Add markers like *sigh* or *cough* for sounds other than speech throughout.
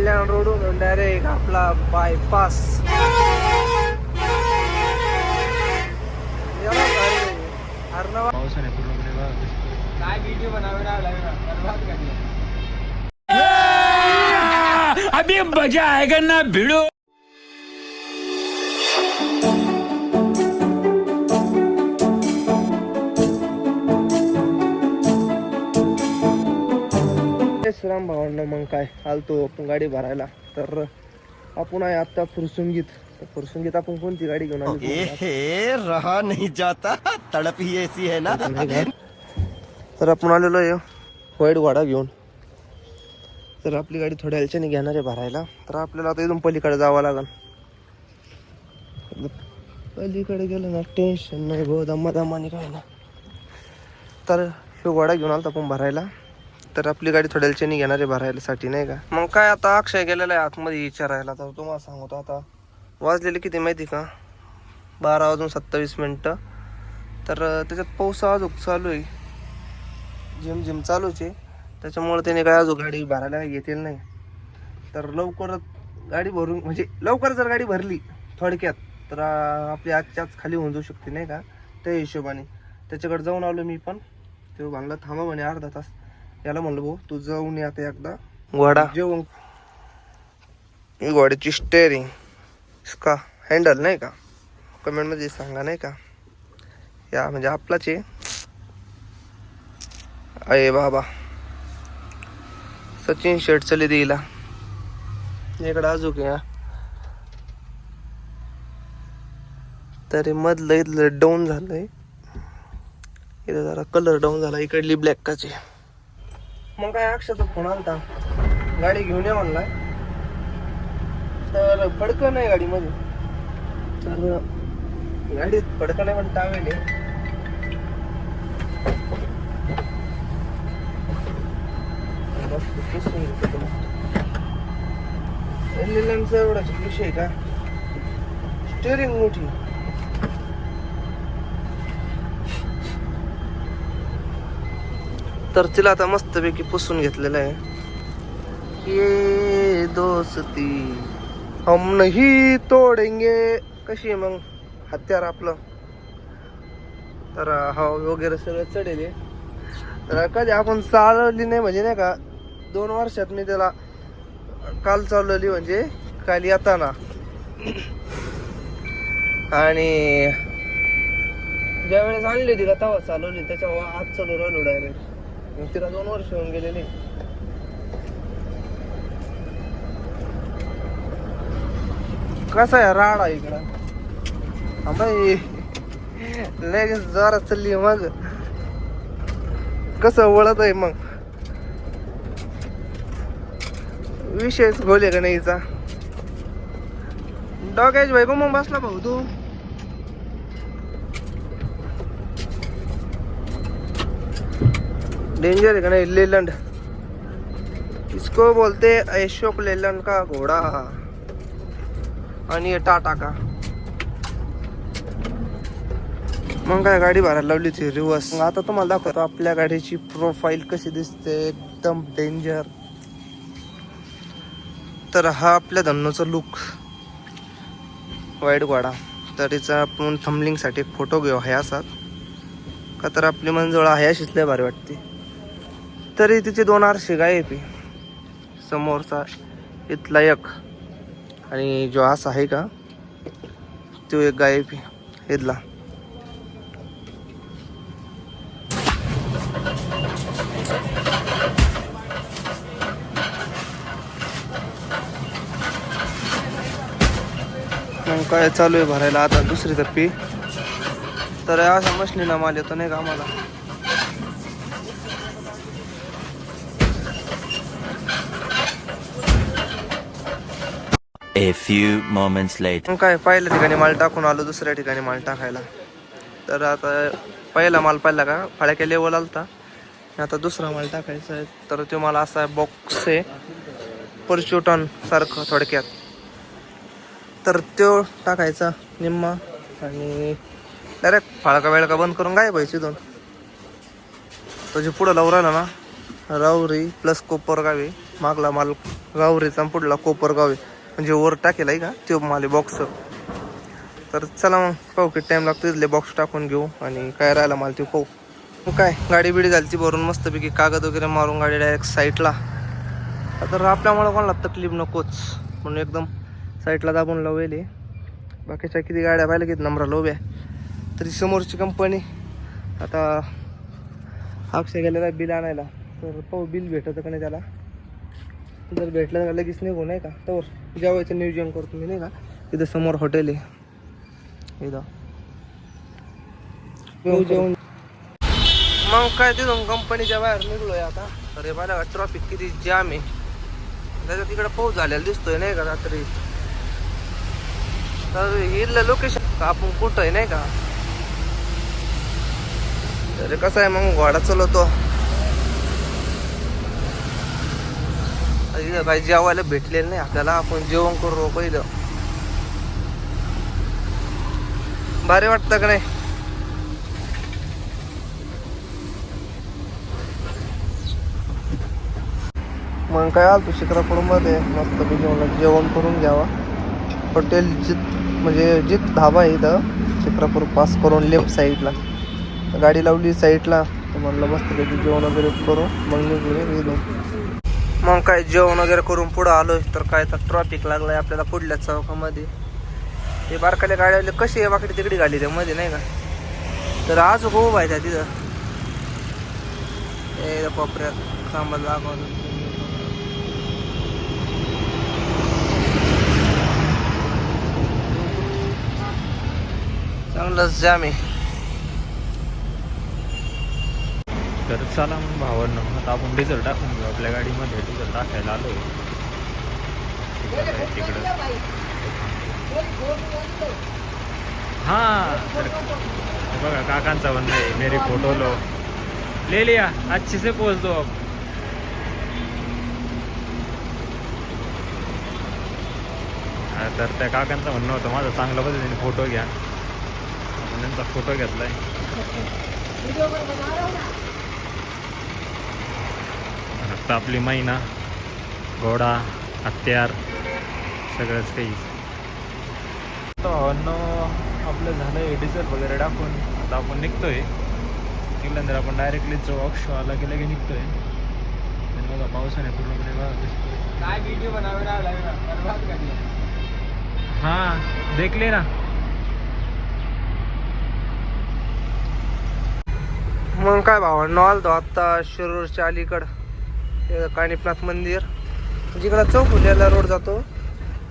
कल्याण रोडून डायरेक्ट आपला बायपास पावसाने पूर्णपणे बघा काय व्हिडिओ बनावे बर्बाद करणे. अभी मजा आएगा ना भिड़ो। श्राम भावांना मग काय आलतो आपण गाडी भरायला. तर आपण आहे आता फुरसुंगीत. तर फुरसुंगीत आपण कोणती गाडी घेऊन आलो? रहा नहीं जाता. तड़प ही ऐसी है ना. तर आपण आलेलो आहे वाईट वाडा घेऊन. तर आपली गाडी थोड्या ह्याच्याने घेणार आहे भरायला. तर आपल्याला आता इथून पलीकडे जावं लागेल. पलीकडे गेलं ना टेन्शन नाही गो दम्मा दमाने काय ना. तर ह्यो गोडा घेऊन आलता आपण भरायला. तर आपली गाडी थोड्या ह्याच्याने घेणार आहे भरायलासाठी नाही का? मग काय आता अक्षय गेलेला आहे आतमध्ये विचारायला तर तुम्हाला सांगतो आता. वाजलेले किती माहिती का? बारा वाजून सत्तावीस मिनटं. तर त्याच्यात पाऊस अजून चालू आहे. जिम जिम चालूच आहे. त्याच्यामुळे त्याने काय अजून गाडी भरायला येतील नाही. तर लवकरच गाडी भरून म्हणजे लवकर जर गाडी भरली थोडक्यात तर आपली आजच्या आज खाली होऊन जाऊ शकते नाही का? त्या हिशोबाने. त्याच्याकडे जाऊन आलो मी पण. तो म्हणलं थांबा म्हणे अर्धा तास याला म्हणलं भाऊ तू जाऊन ये आता एकदा. घोडा जेवण घोड्याची स्टेअरिंग इसका हँडल नाही का? कमेंटमध्ये सांगा नाही का? या म्हणजे आपलाच आहे. अये बाबा. सचिन शेट चले देईला. इकडं अजून या. तरी मधलं इथलं डाऊन झालंय. इथं जरा कलर डाऊन झाला. इकडली ब्लॅक काची मग काय अक्षाचा फोन आलता गाडी घेऊन ये म्हणलाय. तर फडकं नाही गाडीमध्ये. तर गाडीत फडकं नाही पण टावेल आहे. मस्त पुसून एवढाच विषय का? स्टेअरिंग मोठी. तर तिला आता मस्तपैकी पुसून घेतलेलं आहे. ये दोस्ती. हम नहीं तोडेंगे. कशी आहे मग? हत्यार आपलं. तर हवा वगैरे सगळं चढेल तर कधी आपण चालवली नाही म्हणजे नाही का दोन वर्षात मी त्याला काल चालवली म्हणजे काल येताना. आणि ज्या वेळेस आणली होती का तेव्हा चालवली त्याच्या आज चालू राहिलो डायरेक्ट मग तिला दोन वर्ष होऊन गेलेली. कसा आहे राडा इकडं? आम्ही लगेच जोरात चालली मग. कसं वळत आहे मग? विषयच खोले का नाहीचा डॉगेज भाई मग बसला भाऊ तू? डेंजर है का लेलैंड लेलंड इसको बोलते अशोक लेलैंड का घोडा? आणि टाटा का। मग काय गाडी भरायला लावली होती रिवर्स आता तुम्हाला दाखवतो आपल्या गाडीची प्रोफाईल कशी दिसते एकदम डेंजर तर हा आपल्या धन्नोचा लुक वाईट घोडा. तर हिचा आपण थंबलिंगसाठी फोटो घेऊ ह्या असाच. का तर आपली मनजवळ आहे अशीच लय भारी वाटते. तरी तिचे दोन आरशे गाय आहे. समोरचा इथला एक आणि जो असा आहे का तो एक गाय पी इथला. मग काय चालू आहे भरायला? आता दुसरी टप्पी तर अशा मशनीला माल येतो नाही का आम्हाला? A few moments later. काय पहिल्या ठिकाणी माल टाकून आलो दुसऱ्या ठिकाणी माल टाकायला. तर आता पहिला माल पाहिला का फळ्याच्या लेवल आलता. आता दुसरा माल टाकायचा आहे. तर तो मला असा बॉक्स आहे परच्युटन सारखं थोडक्यात. तर तो टाकायचा निम्मा आणि डायरेक्ट फाळका वेळका बंद करून काय पाहिजे दोन तो पुढं लावून राहिला ना रावरी प्लस कोपर गावी मागला माल रावरीचा पुढला कोपरगाव म्हणजे वर टाकेल आहे का? ते माले बॉक्स तर चला मग पाहू किती टाइम लागतो इथले बॉक्स टाकून घेऊ आणि काय राहिला मला ते पाहू. मग काय गाडी बिडी झाली ती भरून मस्तपैकी कागद वगैरे मारून गाडी डायरेक्ट साईडला तर आपल्यामुळं कोणाला तकलीफ नकोच. म्हणून एकदम साईडला दाबून लावले बाकीच्या किती गाड्या पाहिल्या किती नंबराला उभ्या तरी समोरची कंपनी आता अक्षय गेलेला बिल आणायला. तर पाहू बिल भेटतं का नाही त्याला. जर भेटलं तर लगेच निघू नाही का? तर जेवायचं नियोजन करतो मी नाही का? तिथं समोर हॉटेल आहे. इथं. जेवण मग काय तिथून कंपनीच्या बाहेर निघलोय आता. अरे मला ट्रॉफिक किती जाम आहे. त्याच्या तिकडे पाऊस झालेला दिसतोय नाही का रात्री? तर हिल लोकेशन आपण कुठं आहे नाही का? तर कसं आहे मग घोडा चालवतो. इथं काही जेवायला भेटलेलं नाही. आपल्याला आपण जेवण करू पहिलं भारी वाटतं का नाही? मग काय आलतो शिक्रापूरमध्ये मस्त जेवण जेवण करून घ्यावा. हॉटेल जित म्हणजे जित धाबा आहे इथं शिक्रापूर पास करून लेफ्ट साईडला. गाडी लावली साईडला तर म्हणलं मस्तपैकी जेवण वगैरे करू. मग निघूया इथून. मग काय जेवण वगैरे करून पुढं आलो तर काय तर ट्रॉफिक लागलाय आपल्याला पुढल्या चौकामध्ये. हे बारकाल्या गाड्या कशी आहे बाकडे तिकडे गाडी त्या मध्ये नाही का? तर आज खूप आहे त्या तिथं. ए पपऱ्यात कामाला लागवलं चांगलंच जाम आहे. तर चला मग भावांनो आता आपण डिझेल टाकून घेऊ. आपल्या गाडीमध्ये डिझेल टाकायला आलो तिकडं हा तर बघा काकांचा म्हणणं आहे. मेरी फोटो लो. ले लिया अच्छे से पोच दो अब तर त्या काकांचं म्हणणं होतं माझा चांगल्या पद्धतीने फोटो घ्या. त्यांचा फोटो घेतलाय. *laughs* आता आपली मैना घोडा हत्यार सगळंच काही. भावांनो आपलं झालंय डिझेल वगैरे टाकून आता आपण निघतोय. निघल्यानंतर आपण डायरेक्टली जो ऑक्शो आला की लगे निघतोय. आणि बघा पावसाने पूर्णपणे काय व्हिडिओ बनावे हां देखले ना. मग काय भावांनो आलतो आत्ता शिरूरच्या अलीकड. काणीपनाथ मंदिर. जिकडं चौफुल्याला रोड जातो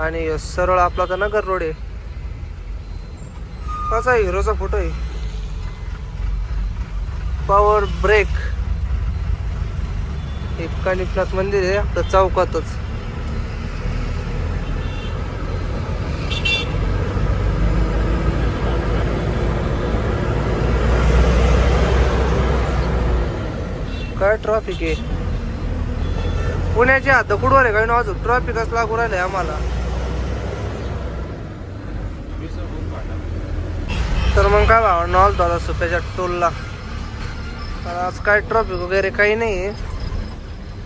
आणि सरळ आपला तर नगर रोड आहे. कसा आहे हिरोचा फोटो आहे. पॉवर ब्रेक हे काणीपनाथ मंदिर आहे आपलं चौकातच. काय ट्रॉफिक आहे? पुण्याची हद्द कुठवर आहे? काय ना अजून? ट्रॉफिकच लागू राहिले आम्हाला. तर मग काय भाव नॉल दादा सुप्याच्या टोलला. तर आज काय ट्रॉफिक वगैरे काही नाही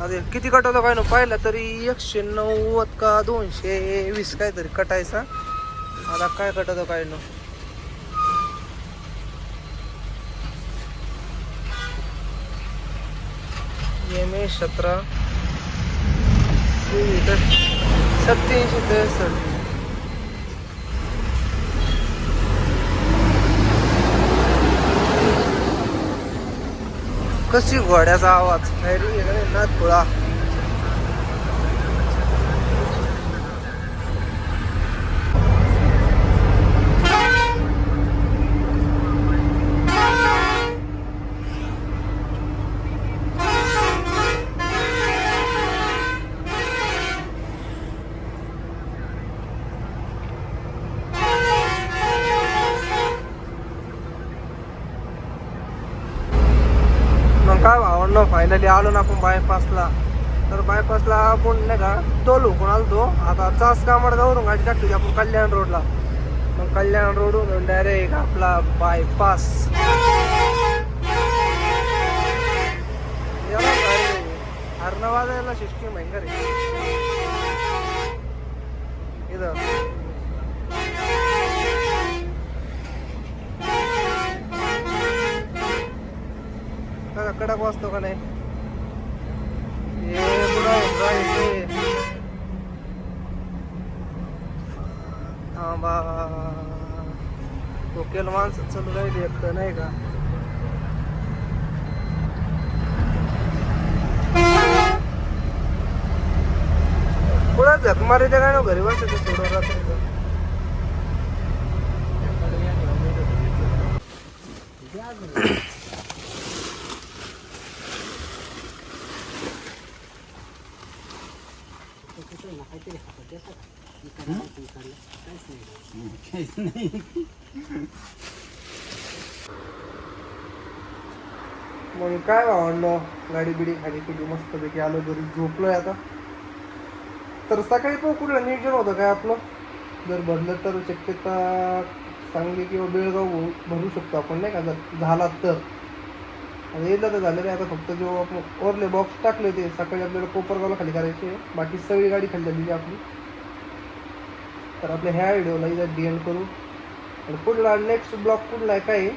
अरे आता किती कटवलं काय ना पाहिलं तरी एकशे नव्वद का दोनशे वीस काहीतरी कटायचा. आता काय कटवतो काय ना. एम ए सतरा. सत्याऐंशी त्रेसष्ट कशी घोड्याचा आवाज? खैरी नाथ मित्रांनो फायनली आलो ना आपण बायपासला तर बायपासला आपण नाही का तोलू टोलू आलो तो? आता चास कामाला जाऊन गाडी टाकली आपण कल्याण रोडला. मग कल्याण रोडून डायरेक्ट आपला बायपास हरणवाजायला सिस्टीम भयंकर इथं. आहे कडक वाजतो का नाही? ए बुडा उभा येते. थांबा. डोक्याला माणसं चालू राहिली एक तर नाही का? कुणा झक मारे ते काय ना घरी बसायचं सोडून रात्रीचं. *laughs* मग काय भावंड गाडी बिडी खाली केली मस्तपैकी आलो घरी झोपलोय आता. तर सकाळी पण कुठलं नियोजन होतं काय आपलं? जर भरलं तर शक्यता सांगली किंवा बेळगाव भरू शकतो आपण नाही का? जर झाला तर. आता तर झालं नाही आता फक्त जो आपण ओरले बॉक्स टाकले ते सकाळी आपल्याला कोपरगावला खाली करायचे. बाकी सगळी गाडी खाली झालेली आपली. तर आपल्या ह्या व्हिडिओला इथं डी एंड करू. आणि पुढला नेक्स्ट ब्लॉक कुठला आहे काय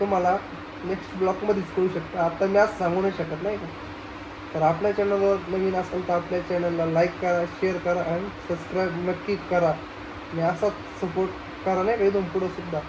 तुम्हाला नेक्स्ट ब्लॉकमध्येच कळू शकता. आता मी आज सांगू नाही शकत नाही का? तर आपल्या चॅनलवर नवीन असेल तर आपल्या चॅनलला लाईक करा शेअर करा आणि सबस्क्राईब नक्की करा. आणि असाच सपोर्ट करा नाही का? इथून पुढं सुद्धा.